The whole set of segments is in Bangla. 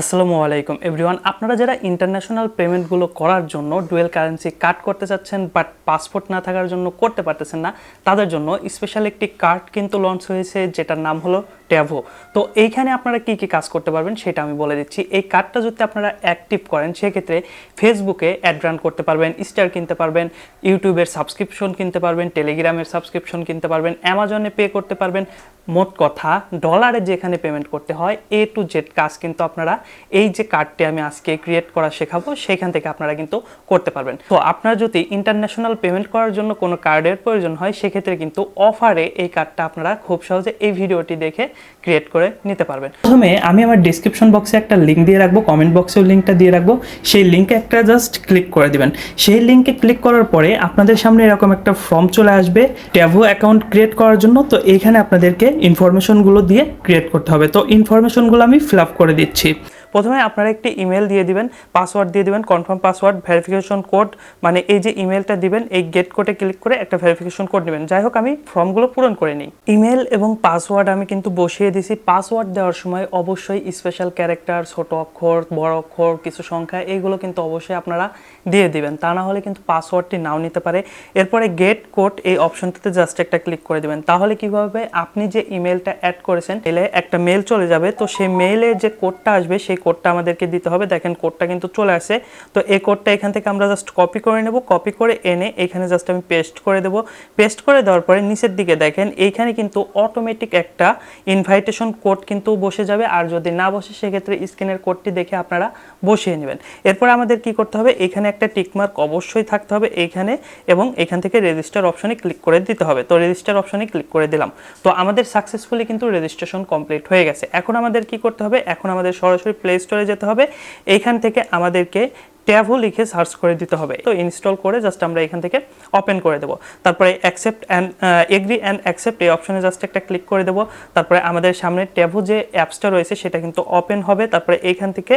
আসসালামু আলাইকুম এভরিওয়ান আপনারা যারা ইন্টারন্যাশনাল পেমেন্টগুলো করার জন্য ডুয়েল কারেন্সি কাট করতে চাচ্ছেন বাট পাসপোর্ট না থাকার জন্য করতে পারতেছেন না, তাদের জন্য স্পেশাল একটি কার্ড কিন্তু লঞ্চ হয়েছে, যেটার নাম হলো ট্যাভো তো এইখানে আপনারা কি কি কাজ করতে পারবেন সেটা আমি বলে দিচ্ছি। এই কার্ডটা যদি আপনারা অ্যাক্টিভ করেন, সেক্ষেত্রে ফেসবুকে অ্যাড রান করতে পারবেন স্টার কিনতে পারবেন ইউটিউবের সাবস্ক্রিপশন কিনতে পারবেন টেলিগ্রামের সাবস্ক্রিপশন কিনতে পারবেন অ্যামাজনে পে করতে পারবেন মোট কথা ডলারে যেখানে পেমেন্ট করতে হয় এ টু জেড কাজ কিন্তু আপনারা এই যে কার্ডটি আমি আজকে ক্রিয়েট করা শেখাবো, সেখান থেকে আপনারা কিন্তু করতে পারবেন। তো আপনার যদি ইন্টারন্যাশনাল পেমেন্ট করার জন্য কোনো কার্ডের প্রয়োজন হয়, সেক্ষেত্রে কিন্তু অফারে এই কার্ডটা আপনারা খুব সহজে এই ভিডিওটি দেখে ক্রিয়েট করে নিতে পারবেন। প্রথমে আমি আমার ডিসক্রিপশন বক্সে একটা লিঙ্ক দিয়ে রাখব কমেন্ট বক্সেও লিঙ্কটা দিয়ে রাখব। সেই লিঙ্কে একটা জাস্ট ক্লিক করে দিবেন। সেই লিঙ্কে ক্লিক করার পরে আপনাদের সামনে এরকম একটা ফর্ম চলে আসবে ট্যাভো অ্যাকাউন্ট ক্রিয়েট করার জন্য। তো এইখানে আপনাদেরকে ইনফরমেশনগুলো দিয়ে ক্রিয়েট করতে হবে। তো ইনফরমেশনগুলো আমি ফিল আপ করে দিচ্ছি। প্রথমে আপনারা একটি ইমেল দিয়ে দিবেন পাসওয়ার্ড দিয়ে দিবেন কনফার্ম পাসওয়ার্ড ভেরিফিকেশন কোড মানে এই যে ইমেলটা দিবেন, এই গেট কোডে ক্লিক করে একটা ভেরিফিকেশন কোড নেবেন। যাই হোক, আমি ফর্মগুলো পূরণ করে নিই। ইমেল এবং পাসওয়ার্ড আমি কিন্তু বসিয়ে দিছি। পাসওয়ার্ড দেওয়ার সময় অবশ্যই স্পেশাল ক্যারেক্টার ছোট অক্ষর, বড় অক্ষর, কিছু সংখ্যা এইগুলো কিন্তু অবশ্যই আপনারা দিয়ে দিবেন। তা না হলে কিন্তু পাসওয়ার্ডটি নাও নিতে পারে। এরপরে গেট কোড এই অপশনটিতে জাস্ট একটা ক্লিক করে দিবেন। তাহলে কি হবে আপনি যে ইমেলটা অ্যাড করেছেন এলে একটা মেল চলে যাবে। তো সেই মেলে যে কোডটা আসবে, সেই কোডটা আমাদেরকে দিতে হবে। দেখেন কোডটা কিন্তু চলে আসে। তো এই কোডটা এখান থেকে আমরা জাস্ট কপি করে নেব। কপি করে এনে এখানে জাস্ট আমি পেস্ট করে দেব। পেস্ট করে দেওয়ার পরে নিচের দিকে দেখেন, এইখানে কিন্তু অটোমেটিক একটা ইনভাইটেশন কোড কিন্তু বসে যাবে। আর যদি না বসে, সেক্ষেত্রে স্ক্রিনের কোডটি দেখে আপনারা বসিয়ে নেবেন। এরপর আমাদের কি করতে হবে? এখানে একটা টিকমার্ক অবশ্যই থাকতে হবে এইখানে এবং এখান থেকে রেজিস্টার অপশনে ক্লিক করে দিতে হবে। তো রেজিস্টার অপশনে ক্লিক করে দিলাম। তো আমাদের সাকসেসফুলি কিন্তু রেজিস্ট্রেশন কমপ্লিট হয়ে গেছে। এখন আমাদের কি করতে হবে? এখন আমাদের সরাসরি প্লে স্টোরে যেতে হবে। এইখান থেকে আমাদেরকে ট্যাভও লিখে সার্চ করে দিতে হবে। তো ইনস্টল করে জাস্ট আমরা এখান থেকে ওপেন করে দেবো। তারপরে accept and agree and accept এই অপশনে জাস্ট একটা ক্লিক করে দেবো। তারপরে আমাদের সামনে ট্যাভো যে অ্যাপসটা রয়েছে সেটা কিন্তু ওপেন হবে। তারপরে এইখান থেকে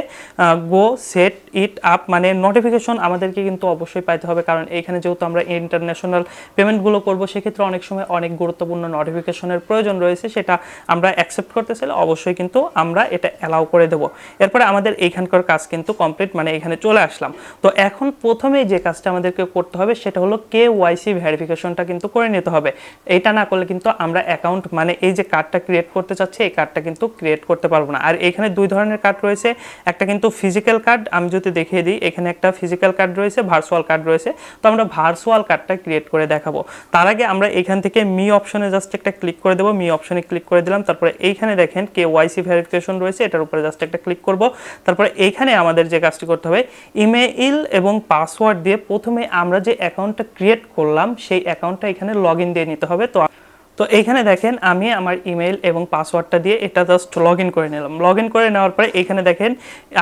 গো সেট ইট আপ মানে নোটিফিকেশন আমাদেরকে কিন্তু অবশ্যই পাইতে হবে। কারণ এইখানে যেহেতু আমরা ইন্টারন্যাশনাল পেমেন্টগুলো করব, সেক্ষেত্রে অনেক সময় অনেক গুরুত্বপূর্ণ নোটিফিকেশনের প্রয়োজন রয়েছে। সেটা আমরা অ্যাকসেপ্ট করতে চাইলে অবশ্যই কিন্তু আমরা এটা অ্যালাউ করে দেবো। এরপরে আমাদের এইখানকার কাজ কিন্তু কমপ্লিট মানে এখানে চলে আসলাম। তো এখন প্রথমে যে কাজটা আমাদেরকে করতে হবে সেটা হলো কে ওয়াইসি ভেরিফিকেশনটা কিন্তু করে নিতে হবে। এটা না করলে কিন্তু আমরা অ্যাকাউন্ট মানে এই যে কার্ডটা ক্রিয়েট করতে চাচ্ছি, এই কার্ডটা কিন্তু ক্রিয়েট করতে পারব না। আর এখানে দুই ধরনের কার্ড রয়েছে। একটা কিন্তু ফিজিক্যাল কার্ড আমি যদি দেখিয়ে দিই, এখানে একটা ফিজিক্যাল কার্ড রয়েছে ভার্চুয়াল কার্ড রয়েছে। তো আমরা ভার্চুয়াল কার্ডটা ক্রিয়েট করে দেখাবো। তার আগে আমরা এখান থেকে মি অপশনে জাস্ট একটা ক্লিক করে দেবো। মি অপশনে ক্লিক করে দিলাম। তারপরে এইখানে দেখেন কে ওয়াইসি ভেরিফিকেশন রয়েছে, এটার উপরে জাস্ট একটা ক্লিক করব। তারপরে এইখানে আমাদের যে কাজটি করতে হবে ইমেইল এবং পাসওয়ার্ড দিয়ে প্রথমে আমরা যে অ্যাকাউন্টটা ক্রিয়েট করলাম, সেই অ্যাকাউন্টটা এখানে লগ দিয়ে নিতে হবে। তো তো এইখানে দেখেন আমি আমার ইমেল এবং পাসওয়ার্ডটা দিয়ে এটা জাস্ট লগ ইন করে নিলাম। লগ ইন করে নেওয়ার পরে এখানে দেখেন,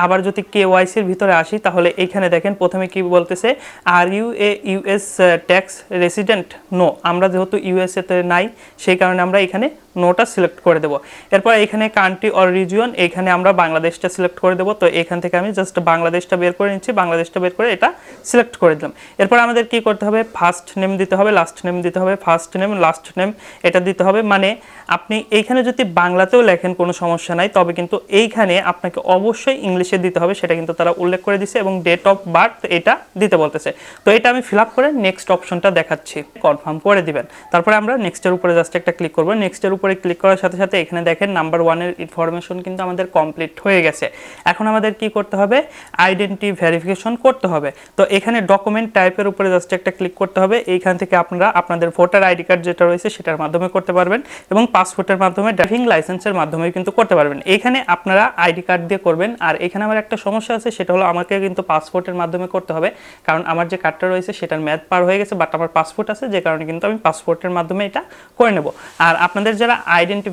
আবার যদি কে ওয়াইসির ভিতরে আসি, তাহলে এইখানে দেখেন প্রথমে কি বলতেছে are you a US tax resident no আমরা যেহেতু ইউএসএতে নাই, সেই কারণে আমরা এখানে নোটা সিলেক্ট করে দেবো। এরপর এখানে কান্ট্রি অর রিজিয়ন এখানে আমরা বাংলাদেশটা সিলেক্ট করে দেবো। তো এখান থেকে আমি জাস্ট বাংলাদেশটা বের করে নিচ্ছি, বাংলাদেশটা বের করে এটা সিলেক্ট করে দিলাম। এরপর আমাদের কি করতে হবে? ফার্স্ট নেম দিতে হবে লাস্ট নেম দিতে হবে ফার্স্ট নেম লাস্ট নেম এটা দিতে হবে। মানে আপনি এইখানে যদি বাংলাতেও লেখেন কোনো সমস্যা নাই, তবে কিন্তু এইখানে আপনাকে অবশ্যই ইংলিশে দিতে হবে। সেটা কিন্তু তারা উল্লেখ করে দিছে এবং ডেট অফ বার্থ এটা দিতে বলতেছে। তো এটা আমি ফিল আপ করে নেক্সট অপশনটা দেখাচ্ছি। কনফার্ম করে দিবেন। তারপরে আমরা নেক্সটের উপরে জাস্ট একটা ক্লিক করব। নেক্সটের উপরে ক্লিক করার সাথে সাথে এখানে দেখেন নাম্বার ওয়ানের ইনফরমেশন কিন্তু আমাদের কমপ্লিট হয়ে গেছে। এখন আমাদের কি করতে হবে? আইডেন্টি ভেরিফিকেশন করতে হবে। তো এখানে ডকুমেন্ট টাইপের উপরে জাস্ট একটা ক্লিক করতে হবে। এইখান থেকে আপনারা আপনাদের ভোটার আইডি কার্ড যেটা রয়েছে সেটার মাধ্যমে করতে পারবেন এবং পাসপোর্টের মাধ্যমে ড্রাইভিং লাইসেন্সের মাধ্যমে কিন্তু করতে পারবেন। এখানে আপনারা আইডি কার্ড দিয়ে করবেন। আর এখানে আমার একটা সমস্যা আছে, সেটা হলো আমাকে কিন্তু পাসপোর্টের মাধ্যমে করতে হবে। কারণ আমার যে কার্ডটা রয়েছে, সেটার ম্যাদ পার হয়ে গেছে, বাট আমার পাসপোর্ট আছে, যে কারণে কিন্তু আমি পাসপোর্টের মাধ্যমে এটা করে নেব। আর আপনাদের যারা আইডেন্টি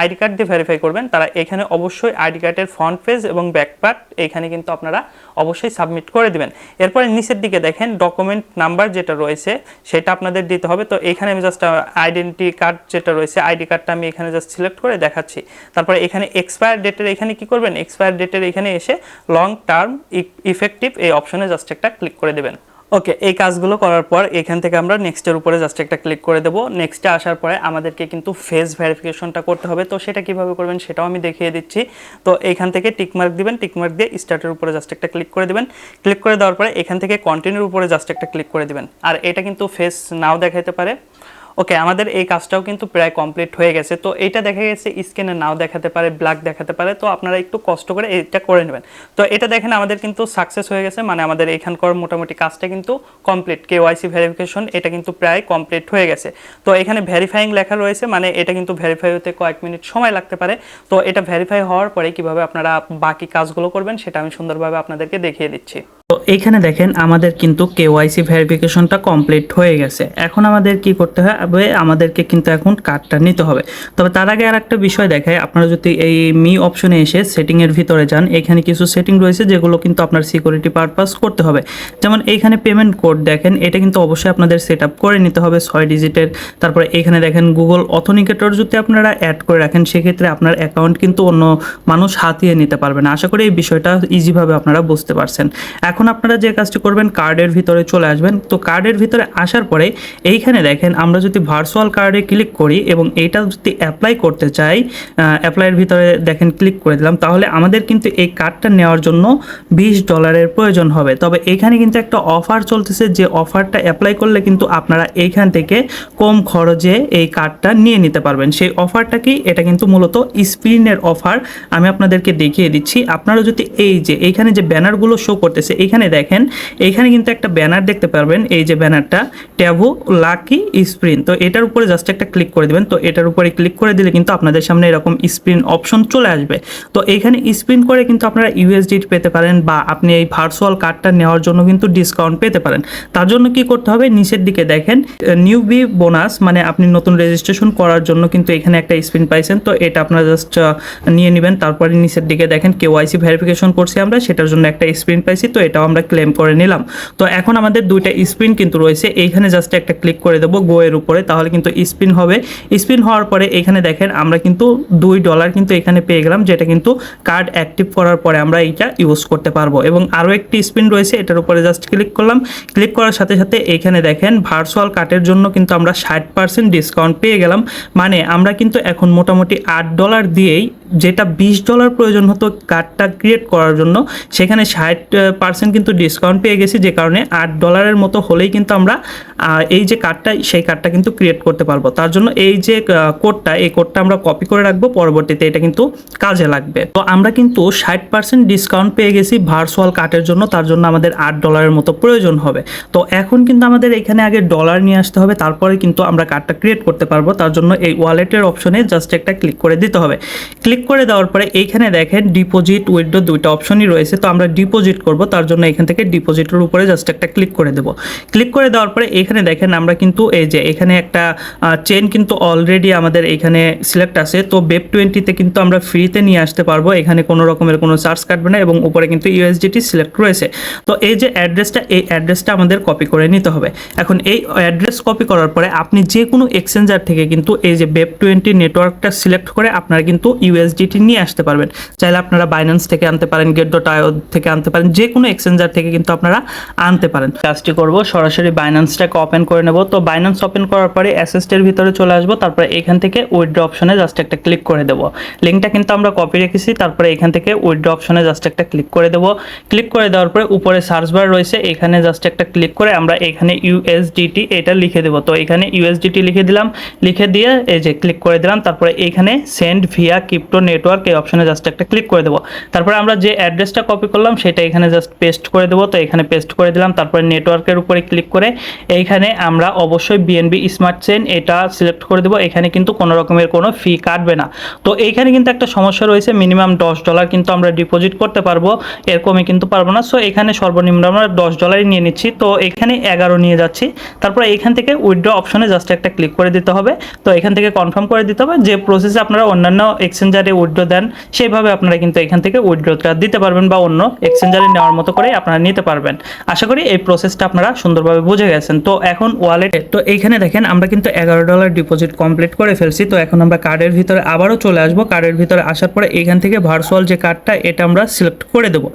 আইডি কার্ড দিয়ে ভেরিফাই করবেন, তারা এখানে অবশ্যই আইডি কার্ডের ফ্রন্ট পেজ এবং ব্যাক পার্ট এখানে কিন্তু আপনারা অবশ্যই সাবমিট করে দিবেন। এরপরে নিচের দিকে দেখেন ডকুমেন্ট নাম্বার যেটা রয়েছে, সেটা আপনাদের দিতে হবে। তো এখানে আমি জাস্ট আইডেন্টি কার্ড যেটা রয়েছে, আইডি কার্ডটা আমি এখানে জাস্ট সিলেক্ট করে দেখাচ্ছি। তারপরে এখানে এক্সপায়ার ডেটের এখানে কি করবেন? এক্সপায়ার ডেটের এখানে এসে লং টার্ম ইফেক্টিভ এই অপশনে জাস্ট একটা ক্লিক করে দেবেন। ওকে এই কাজগুলো করার পর এখান থেকে আমরা নেক্সটের উপরে জাস্ট একটা ক্লিক করে দেবো। নেক্সটে আসার পরে আমাদেরকে কিন্তু ফেস ভেরিফিকেশনটা করতে হবে। তো সেটা কীভাবে করবেন সেটাও আমি দেখিয়ে দিচ্ছি। তো এখান থেকে টিকমার্ক দিবেন টিকমার্ক দিয়ে স্টার্টের উপরে জাস্ট একটা ক্লিক করে দিবেন। ক্লিক করে দেওয়ার পরে এখান থেকে কন্টিনিউর উপরে জাস্ট একটা ক্লিক করে দিবেন। আর এটা কিন্তু ফেস নাও দেখাইতে পারে। ওকে আমাদের এই কাজটাও কিন্তু প্রায় কমপ্লিট হয়ে গেছে। তো এটা দেখা গেছে স্ক্যানে নাও দেখাতে পারে ব্ল্যাক দেখাতে পারে। তো আপনারা একটু কষ্ট করে এটা করে নেবেন। তো এটা দেখেন আমাদের কিন্তু সাকসেস হয়ে গেছে। মানে আমাদের এখানকার মোটামুটি কাজটা কিন্তু কমপ্লিট কে কেওয়াইসি ভেরিফিকেশন এটা কিন্তু প্রায় কমপ্লিট হয়ে গেছে। তো এখানে ভেরিফাইং লেখা রয়েছে। মানে এটা কিন্তু ভেরিফাই হতে কয়েক মিনিট সময় লাগতে পারে। তো এটা ভেরিফাই হওয়ার পরে কীভাবে আপনারা বাকি কাজগুলো করবেন, সেটা আমি সুন্দরভাবে আপনাদেরকে দেখিয়ে দিচ্ছি। তো এইখানে দেখেন আমাদের কিন্তু কেওয়াইসি ভেরিফিকেশনটা কমপ্লিট হয়ে গেছে। এখন আমাদের কি করতে হবে? আমাদেরকে কিন্তু এখন কার্ডটা নিতে হবে। তবে তার আগে আর একটা বিষয় দেখায় আপনারা যদি এই মি অপশনে এসে সেটিংয়ের ভিতরে যান, এখানে কিছু সেটিং রয়েছে যেগুলো কিন্তু আপনার সিকিউরিটি পারপাস করতে হবে। যেমন এইখানে পেমেন্ট কোড দেখেন, এটা কিন্তু অবশ্যই আপনাদের সেট আপ করে নিতে হবে ছয় ডিজিটের। তারপরে এখানে দেখেন গুগল অথনিকেটর যদি আপনারা অ্যাড করে রাখেন, সেক্ষেত্রে আপনার অ্যাকাউন্ট কিন্তু অন্য মানুষ হাতিয়ে নিতে পারবে না। আশা করি এই বিষয়টা ইজিভাবে আপনারা বুঝতে পারছেন। এখন আপনারা যে কাজটি করবেন কার্ডের ভিতরে চলে আসবেন। তো কার্ডের ভিতরে আসার পরে এইখানে দেখেন আমরা যদি ভার্চুয়াল কার্ডে ক্লিক করি এবং এইটা যদি অ্যাপ্লাই করতে চাই অ্যাপ্লাইয়ের ভিতরে দেখেন ক্লিক করে দিলাম, তাহলে আমাদের কিন্তু এই কার্ডটা নেওয়ার জন্য বিশ ডলারের প্রয়োজন হবে। তবে এখানে কিন্তু একটা অফার চলতেছে, যে অফারটা অ্যাপ্লাই করলে কিন্তু আপনারা এইখান থেকে কম খরচে এই কার্ডটা নিয়ে নিতে পারবেন। সেই অফারটা কি এটা কিন্তু মূলত স্পিনের অফার আমি আপনাদেরকে দেখিয়ে দিচ্ছি। আপনারা যদি এই যে, এইখানে যে ব্যানারগুলো শো করতেছে এইখানে দেখেন এইখানে কিন্তু একটা ব্যানার দেখতে পারবেন, এই যে ব্যানারটা ট্যাভো লাকি স্প্রিন। তো এটার উপরে জাস্ট একটা ক্লিক করে দেবেন, তো এটার উপরে ক্লিক করে দিলে কিন্তু আপনাদের সামনে এরকম স্প্রিন অপশন চলে আসবে। তো এখানে স্প্রিন করে কিন্তু আপনারা ইউএসডি পেতে পারেন বা আপনি এই ভার্চুয়াল কার্ডটা নেওয়ার জন্য কিন্তু ডিসকাউন্ট পেতে পারেন। তার জন্য কি করতে হবে, নিচের দিকে দেখেন নিউ বি বোনাস মানে আপনি নতুন রেজিস্ট্রেশন করার জন্য কিন্তু এখানে একটা স্পিন পাইছেন, তো এটা আপনারা জাস্ট নিয়ে নেবেন। তারপরে নিচের দিকে দেখেন কেওয়াইসি ভেরিফিকেশন করছি আমরা, সেটার জন্য একটা স্পিন পাইছি, তো এটাও আমরা ক্লেম করে নিলাম। তো এখন আমাদের দুইটা স্পিন কিন্তু রয়েছে। এইখানে জাস্ট একটা ক্লিক করে দেবো গো এর উপরে, তাহলে কিন্তু স্পিন হবে। স্পিন হওয়ার পরে এখানে দেখেন আমরা কিন্তু দুই ডলার কিন্তু এখানে পেয়ে গেলাম, যেটা কিন্তু কার্ড অ্যাক্টিভ করার পরে আমরা এইটা ইউজ করতে পারব। এবং আরও একটি স্পিন রয়েছে, এটার উপরে জাস্ট ক্লিক করলাম। ক্লিক করার সাথে সাথে এইখানে দেখেন ভার্চুয়াল কার্ডের জন্য কিন্তু আমরা ষাট পার্সেন্ট ডিসকাউন্ট পেয়ে গেলাম। মানে আমরা কিন্তু এখন মোটামুটি আট ডলার দিয়েই যেটা বিশ ডলার প্রয়োজন হতো কার্ডটা ক্রিয়েট করার জন্য, সেখানে ষাট পার্সেন্ট কিন্তু ডিসকাউন্ট পেয়ে গেছি, যে কারণে আট ডলারের মতো হলেই কিন্তু আমরা এই যে কার্ডটা সেই কার্ডটা কিন্তু ক্রিয়েট করতে পারব। তার জন্য এই যে কোডটা এই কোডটা আমরা কপি করে রাখব, পরবর্তীতে এটা কিন্তু কাজে লাগবে। তো আমরা কিন্তু ষাট পার্সেন্ট ডিসকাউন্ট পেয়ে গেছি ভার্চুয়াল কার্ডের জন্য, তার জন্য আমাদের আট ডলারের মতো প্রয়োজন হবে। তো এখন কিন্তু আমাদের এখানে আগে ডলার নিয়ে আসতে হবে, তারপরে কিন্তু আমরা কার্ডটা ক্রিয়েট করতে পারব। তার জন্য এই ওয়ালেটের অপশনে জাস্ট একটা ক্লিক করে দিতে হবে। ক্লিক করে দেওয়ার পরে এইখানে দেখেন ডিপোজিট উইথড্র দুইটা অপশনই রয়েছে। তো আমরা ডিপোজিট করব, তার জন্য এখান থেকে ডিপোজিটের উপরে জাস্ট একটা ক্লিক করে দেব। ক্লিক করে দেওয়ার পরে এখানে দেখেন আমরা কিন্তু এই যে এখানে একটা চেন কিন্তু অলরেডি আমাদের এখানে সিলেক্ট আছে। তো বেব টোয়েন্টিতে কিন্তু আমরা ফ্রিতে নিয়ে আসতে পারব। এখানে কোনো রকমের কোনো চার্জ কাটবে না এবং উপরে কিন্তু ইউএসডিটি সিলেক্ট রয়েছে। তো এই যে অ্যাড্রেসটা এই অ্যাড্রেসটা আমাদের কপি করে নিতে হবে। এখন এই অ্যাড্রেস কপি করার পরে আপনি যে কোনো এক্সচেঞ্জার থেকে কিন্তু এই যে বেব টোয়েন্টি নেটওয়ার্কটা সিলেক্ট করে আপনারা কিন্তু ইউএসডিটি নিয়ে আসতে পারবেন। চাইলে আপনারা বাইন্যান্স থেকে আনতে পারেন গেট ডট আইও থেকে আনতে পারেন যে কোনো এক্সচেঞ্জার থেকে কিন্তু আপনারা আনতে পারেন। কাজটি করব, সরাসরি বাইন্যান্সটাকে ওপেন করে নেব। তো বাইন্যান্স ওপেন করার পরে অ্যাসেস্টের ভিতরে চলে আসব, তারপরে এখান থেকে উইথড্র অপশনে জাস্ট একটা ক্লিক করে দেবো। লিঙ্কটা কিন্তু আমরা কপি রেখেছি, তারপরে এখান থেকে উইথড্র অপশনে জাস্ট একটা ক্লিক করে দেবো। ক্লিক করে দেওয়ার পরে উপরে সার্চ বার রয়েছে, এখানে জাস্ট একটা ক্লিক করে আমরা এখানে ইউএসডিটি এটা লিখে দেবো। তো এখানে ইউএসডিটি লিখে দিলাম, লিখে দিয়ে এই যে ক্লিক করে দিলাম, তারপরে এখানে সেন্ড ভিয়া ক্রিপ্টো নেটওয়ার্ক এই অপশনে জাস্ট একটা ক্লিক করে দেবো। তারপরে আমরা যে অ্যাড্রেসটা কপি করলাম, সেটা এখানে জাস্ট পেস্ট করে দেবো। তো এখানে পেস্ট করে দিলাম, তারপরে নেটওয়ার্কের উপরে ক্লিক করে এইখানে আমরা অবশ্যই বিএনবি স্মার্ট চেন এটা সিলেক্ট করে দেবো। এখানে কিন্তু কোনো রকমের কোনো ফি কাটবে না। তো এইখানে কিন্তু একটা সমস্যা রয়েছে মিনিমাম দশ ডলার কিন্তু আমরা ডিপোজিট করতে পারব এর কমে কিন্তু পারব না। সো এখানে সর্বনিম্ন আমরা দশ ডলারই নিয়ে নিচ্ছি। তো এখানে এগারো নিয়ে যাচ্ছি। তারপরে এখান থেকে উইথড্র অপশনে জাস্ট একটা ক্লিক করে দিতে হবে। তো এখান থেকে কনফার্ম করে দিতে হবে যে প্রসেসে আপনারা অন্যান্য এক্সচেঞ্জার এক্সচেঞ্জারে উইড্রো দেন, সেইভাবে আপনারা কিন্তু এখান থেকে উইড্রোটা দিতে পারবেন বা অন্য এক্সচেঞ্জারে নেওয়ার মতো করে আপনারা নিতে পারবেন। আশা করি এই প্রসেসটা আপনারা সুন্দরভাবে বুঝে গেছেন। তো এখন ওয়ালেটে তো এইখানে দেখেন আমরা কিন্তু এগারো ডলার ডিপোজিট কমপ্লিট করে ফেলছি। তো এখন আমরা কার্ডের ভিতরে আবারও চলে আসব। কার্ডের ভিতরে আসার পরে এখান থেকে ভার্চুয়াল যে কার্ডটা এটা আমরা সিলেক্ট করে দেবো।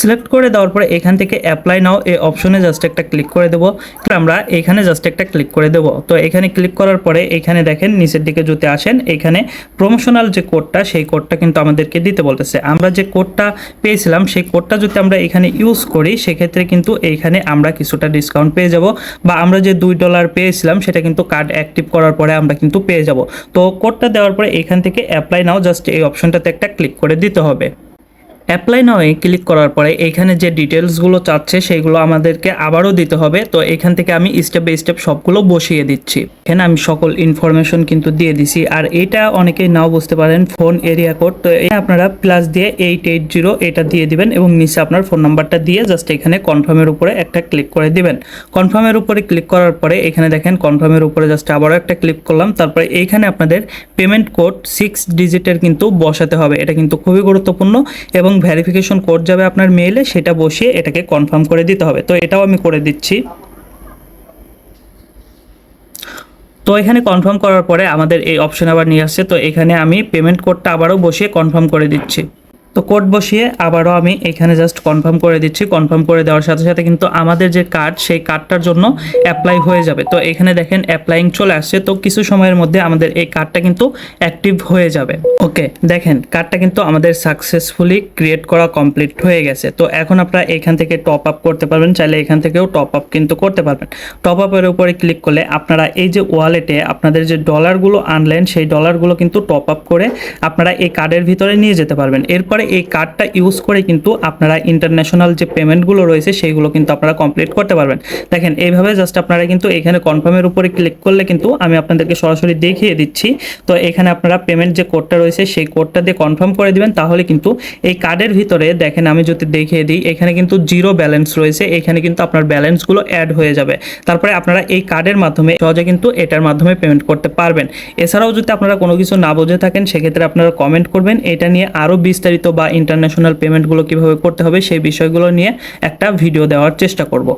সিলেক্ট করে দেওয়ার পরে এখান থেকে অ্যাপ্লাই নাও এই অপশনে জাস্ট একটা ক্লিক করে দেবো। আমরা এখানে জাস্ট একটা ক্লিক করে দেবো। তো এখানে ক্লিক করার পরে এখানে দেখেন নিচের দিকে যদি আসেন, এখানে প্রমোশনাল যে কোডটা সেই কোডটা কিন্তু আমাদেরকে দিতে বলতেছে। আমরা যে কোডটা পেয়েছিলাম, সেই কোডটা যদি আমরা এখানে ইউজ করি, সেক্ষেত্রে কিন্তু এইখানে আমরা কিছুটা ডিসকাউন্ট পেয়ে যাব বা আমরা যে দুই ডলার পেয়েছিলাম, সেটা কিন্তু কার্ড অ্যাক্টিভ করার পরে আমরা কিন্তু পেয়ে যাব। তো কোডটা দেওয়ার পরে এখান থেকে অ্যাপ্লাই নাও জাস্ট এই অপশনটাতে একটা ক্লিক করে দিতে হবে। অ্যাপ্লাই নাও ক্লিক করার পরে এখানে যে ডিটেলসগুলো চাচ্ছে সেইগুলো আমাদেরকে আবারও দিতে হবে। তো এখান থেকে আমি স্টেপ বাই স্টেপ সবগুলো বসিয়ে দিচ্ছি। এখানে আমি সকল ইনফরমেশন কিন্তু দিয়ে দিছি। আর এটা অনেকেই নাও বুঝতে পারেন ফোন এরিয়া কোড তো আপনারা প্লাস দিয়ে এইট এইট জিরো এটা দিয়ে দিবেন এবং নিচে আপনার ফোন নাম্বারটা দিয়ে জাস্ট এখানে কনফার্মের উপরে একটা ক্লিক করে দিবেন। কনফার্মের উপরে ক্লিক করার পরে এখানে দেখেন কনফার্মের উপরে জাস্ট আবারও একটা ক্লিক করলাম। তারপরে এইখানে আপনাদের পেমেন্ট কোড সিক্স ডিজিটের কিন্তু বসাতে হবে। এটা কিন্তু খুবই গুরুত্বপূর্ণ এবং ভেরিফিকেশন কোড যাবে আপনার মেইলে সেটা বসিয়ে এটাকে কনফার্ম করে দিতে হবে। তো এটাও আমি করে দিচ্ছি। তো এখানে কনফার্ম করার পরে আমাদের এই অপশন আবার নিয়ে আসছে। তো এখানে আমি পেমেন্ট কোডটা আবারও বসিয়ে কনফার্ম করে দিচ্ছি। তো কোড বসিয়ে আবারও আমি এখানে জাস্ট কনফার্ম করে দিচ্ছি। কনফার্ম করে দেওয়ার সাথে সাথে কিন্তু আমাদের যে কার্ড সেই কার্ডটার জন্য অ্যাপ্লাই হয়ে যাবে। তো এখানে দেখেন অ্যাপ্লাইং চলে আসছে। তো কিছু সময়ের মধ্যে আমাদের এই কার্ডটা কিন্তু অ্যাক্টিভ হয়ে যাবে। ওকে দেখেন কার্ডটা কিন্তু আমাদের সাকসেসফুলি ক্রিয়েট করা কমপ্লিট হয়ে গেছে। তো এখন আপনারা এখান থেকে টপ আপ করতে পারবেন। চাইলে এখান থেকেও টপ আপ কিন্তু করতে পারবেন। টপ আপের উপরে ক্লিক করলে আপনারা এই যে ওয়ালেটে আপনাদের যে ডলারগুলো আনলেন সেই ডলারগুলো কিন্তু টপ আপ করে আপনারা এই কার্ডের ভিতরে নিয়ে যেতে পারবেন। এরপরে এই কার্ডটা ইউজ করে কিন্তু আপনারা ইন্টারন্যাশনাল যে পেমেন্টগুলো রয়েছে সেইগুলো কিন্তু আপনারা কমপ্লিট করতে পারবেন। দেখেন, এইভাবে জাস্ট আপনারা কিন্তু এখানে কনফার্মের উপরে ক্লিক করলে কিন্তু আমি আপনাদেরকে সরাসরি দেখিয়ে দিচ্ছি। তো এখানে আপনারা পেমেন্ট যে কোডটা রয়েছে সেই কোডটা দিয়ে কনফার্ম করে দিবেন, তাহলে কিন্তু এই কার্ডের ভিতরে দেখেন আমি যদি দেখিয়ে দিই, এখানে কিন্তু জিরো ব্যালেন্স রয়েছে, এখানে কিন্তু আপনার ব্যালেন্সগুলো অ্যাড হয়ে যাবে। তারপরে আপনারা এই কার্ডের মাধ্যমে সহজে কিন্তু এটার মাধ্যমে পেমেন্ট করতে পারবেন। এছাড়াও যদি আপনারা কোনো কিছু না বুঝে থাকেন, সেক্ষেত্রে আপনারা কমেন্ট করবেন। এটা নিয়ে আরও বিস্তারিত বা ইন্টারন্যাশনাল পেমেন্টগুলো কীভাবে করতে হবে সেই বিষয়গুলো নিয়ে একটা ভিডিও দেওয়ার চেষ্টা করব।